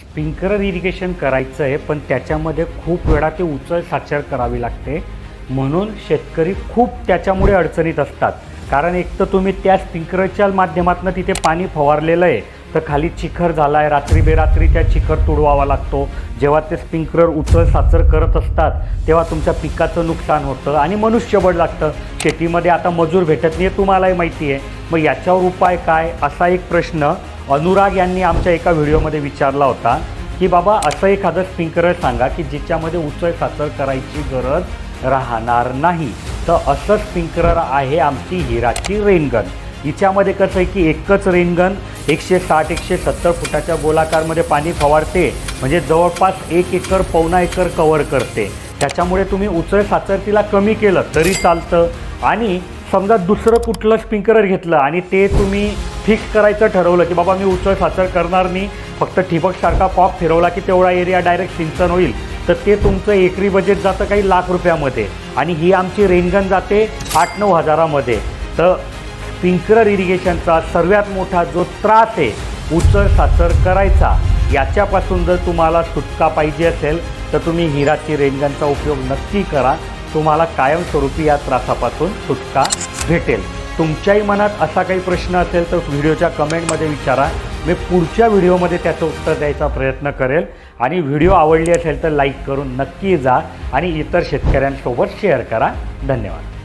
Sprinkler irrigation करायचं आहे पण त्याच्यामध्ये खूप वेळा ते उचल साचर करावी लागते. म्हणून शेतकरी खूप त्याच्यामुळे अडचणीत असतात. कारण एक तर तुम्ही त्या स्प्रिंकलरच्या माध्यमातून तिथे पाणी फवारलेलं आहे तर खाली चिखर झाला आहे रात्री बेरात्री त्या चिखर तुडवावा लागतो. जेव्हा ते स्प्रिंकलर उचल साचर करत असतात तेव्हा तुमच्या पिकाचं नुकसान होतं आणि मनुष्यबळ लागतं. शेतीमध्ये आता मजूर भेटत नाही तुम्हालाही माहिती आहे. मग याच्यावर उपाय काय? असा एक प्रश्न अनुराग यांनी आमच्या एका व्हिडिओमध्ये विचारला होता की बाबा असं एखादं स्प्रिंकलर सांगा की ज्याच्यामध्ये उचल साचर करायची गरज राहणार नाही. तर असं स्प्रिंकलर आहे आमची हिराची रेनगन. हिच्यामध्ये कसं आहे की एकच रेनगन एकशे साठ एकशे सत्तर फुटाच्या गोलाकारमध्ये पाणी फवारते. म्हणजे जवळपास एक एकर पावणा एकर कवर करते. त्याच्यामुळे तुम्ही उचल साचर तिला कमी केलं तरी चालतं. आणि समजा दुसरं कुठलं स्पिंकर घेतलं आणि ते तुम्ही फिक्स करायचं ठरवलं की बाबा मी उचल साचर करणार नाही फक्त ठिबकसारखा पॉप फिरवला की तेवढा एरिया डायरेक्ट सिंचन होईल तर ते तुमचं एकरी बजेट जातं काही लाख रुपयामध्ये. आणि ही आमची रेंगण जाते आठ नऊ हजारामध्ये. तर स्प्रिंकलर इरिगेशनचा सर्वात मोठा जो त्रास आहे उचल साचर करायचा याच्यापासून जर तुम्हाला सुटका पाहिजे असेल तर तुम्ही हिराची रेनगनचा उपयोग नक्की करा. तुम्हाला कायमस्वरूपी या त्रासापासून सुटका भेटेल. तुमच्याही मनात असा काही प्रश्न असेल तर व्हिडिओच्या कमेंटमध्ये विचारा. मी पुढच्या व्हिडिओमध्ये त्याचं उत्तर द्यायचा प्रयत्न करेल. आणि व्हिडिओ आवडली असेल तर लाईक करून नक्की जा आणि इतर शेतकऱ्यांसोबत शेअर करा. धन्यवाद.